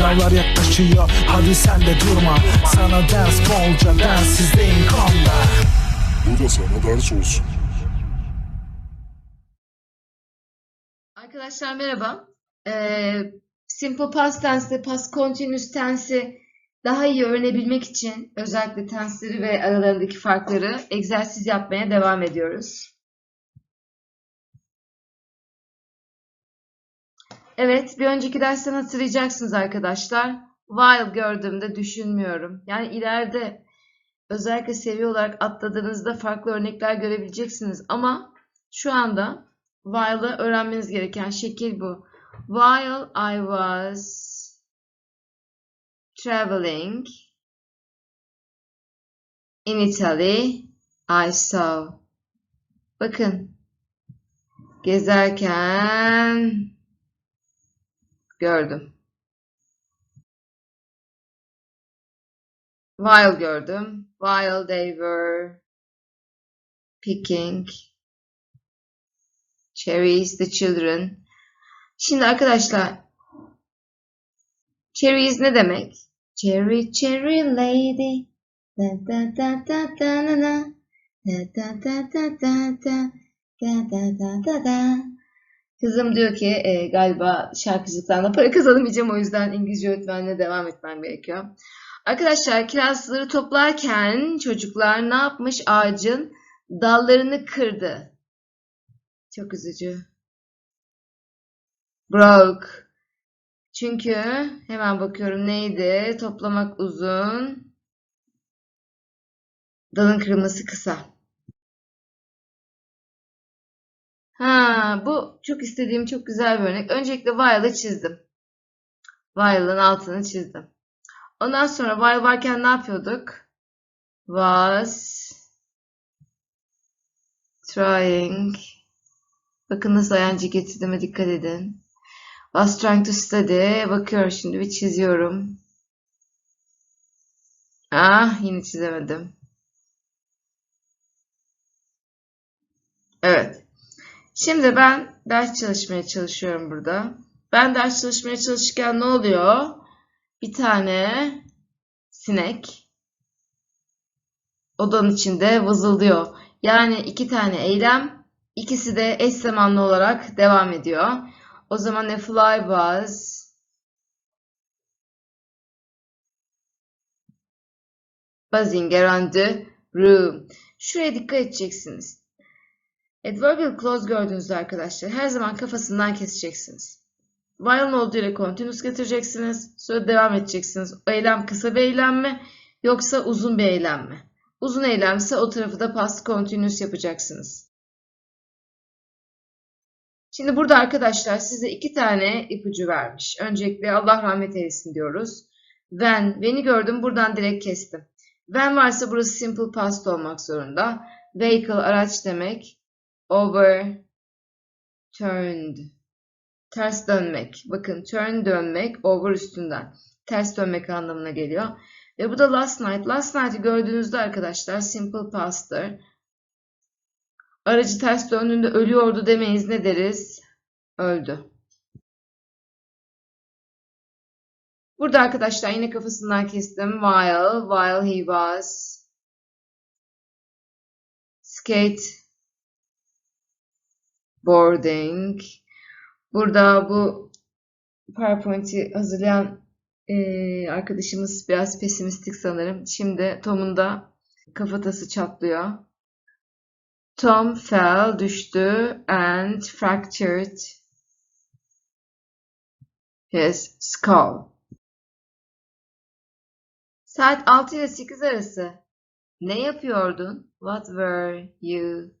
Sınavlar yaklaşıyor hadi sen de durma Sana ders bolca densizdeyim konuda Bu da sana ders olsun. Arkadaşlar merhaba. Ee, Simple Past Tense'de Past Continuous Tense'i daha iyi öğrenebilmek için özellikle tensleri ve aralarındaki farkları egzersiz yapmaya devam ediyoruz. Evet, bir önceki dersten hatırlayacaksınız arkadaşlar. While gördüğümde düşünmüyorum. Yani ileride özellikle seviye olarak atladığınızda farklı örnekler görebileceksiniz. Ama şu anda while'ı öğrenmeniz gereken şekil bu. While I was traveling in Italy, I saw. Bakın. Gezerken gördüm. While gördüm. While they were picking cherries, the children. Şimdi arkadaşlar cherries ne demek? Cherry cherry lady da da da da da na da da da da da da da da da da da Kızım diyor ki e, galiba şarkıcılıktan da para kazanamayacağım o yüzden İngilizce öğretmenliğine devam etmem gerekiyor. Arkadaşlar kirazları toplarken çocuklar ne yapmış? Ağacın dallarını kırdı. Çok üzücü. Broke. Çünkü hemen bakıyorum neydi? Toplamak uzun. Dalın kırılması kısa. Ha, bu çok istediğim çok güzel bir örnek. Öncelikle while'ı çizdim. While'ın altını çizdim. Ondan sonra while varken ne yapıyorduk? Was trying Bakın nasıl ayancı getirdiğime dikkat edin. Was trying to study. Bakıyorum şimdi bir çiziyorum. Ah yine çizemedim. Evet. Şimdi ben ders çalışmaya çalışıyorum burada. Ben ders çalışmaya çalışırken ne oluyor? Bir tane sinek odanın içinde vızıldıyor. Yani iki tane eylem İkisi de eş zamanlı olarak devam ediyor. O zaman a fly was buzzing around the room. Şuraya dikkat edeceksiniz. Adverbial clause gördüğünüzde arkadaşlar her zaman kafasından keseceksiniz. While'ın olduğu yere continuous getireceksiniz. Sonra devam edeceksiniz. O eylem kısa bir eylem mi yoksa uzun bir eylem mi? Uzun eylemse o tarafı da past continuous yapacaksınız. Şimdi burada arkadaşlar size iki tane ipucu vermiş. Öncelikle Allah rahmet eylesin diyoruz. When, when'i gördüm buradan direkt kestim. When varsa burası simple past olmak zorunda. Vehicle araç demek. Overturned. Ters dönmek. Bakın turn dönmek, over üstünden. Ters dönmek anlamına geliyor. Ve bu da last night. Last night'ı gördüğünüzde arkadaşlar simple past'tır. Aracı ters döndüğünde ölüyordu demeyiz. Ne deriz? Öldü. Burada arkadaşlar yine kafasından kestim. While, while he was skate boarding. Burada bu PowerPoint'i hazırlayan eee, arkadaşımız biraz pesimistik sanırım. Şimdi Tom'un da kafatası çatlıyor. Tom fell, düştü and fractured his skull. Saat 6 ile 8 arası ne yapıyordun? What were you?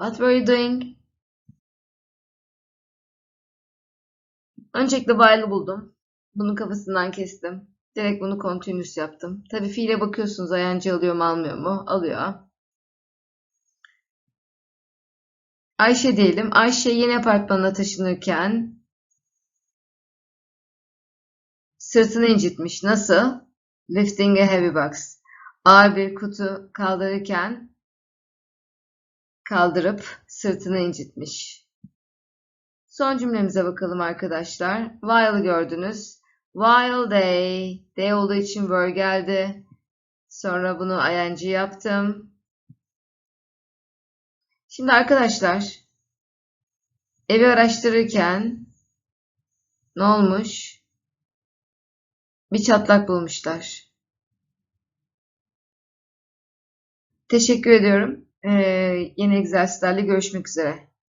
What were you doing? Öncelikle while'ı buldum. Bunun kafasından kestim. Direkt bunu continuous yaptım. Tabii fiile bakıyorsunuz ayancı alıyor mu almıyor mu? Alıyor. Ayşe diyelim. Ayşe yeni apartmana taşınırken sırtını incitmiş. Nasıl? Lifting a heavy box. Ağır bir kutu kaldırırken kaldırıp sırtını incitmiş. Son cümlemize bakalım arkadaşlar. While'ı gördünüz. While they, they olduğu için were geldi. Sonra bunu ing yaptım. Şimdi arkadaşlar evi araştırırken ne olmuş? Bir çatlak bulmuşlar. Teşekkür ediyorum. Ee, yeni egzersizlerle görüşmek üzere.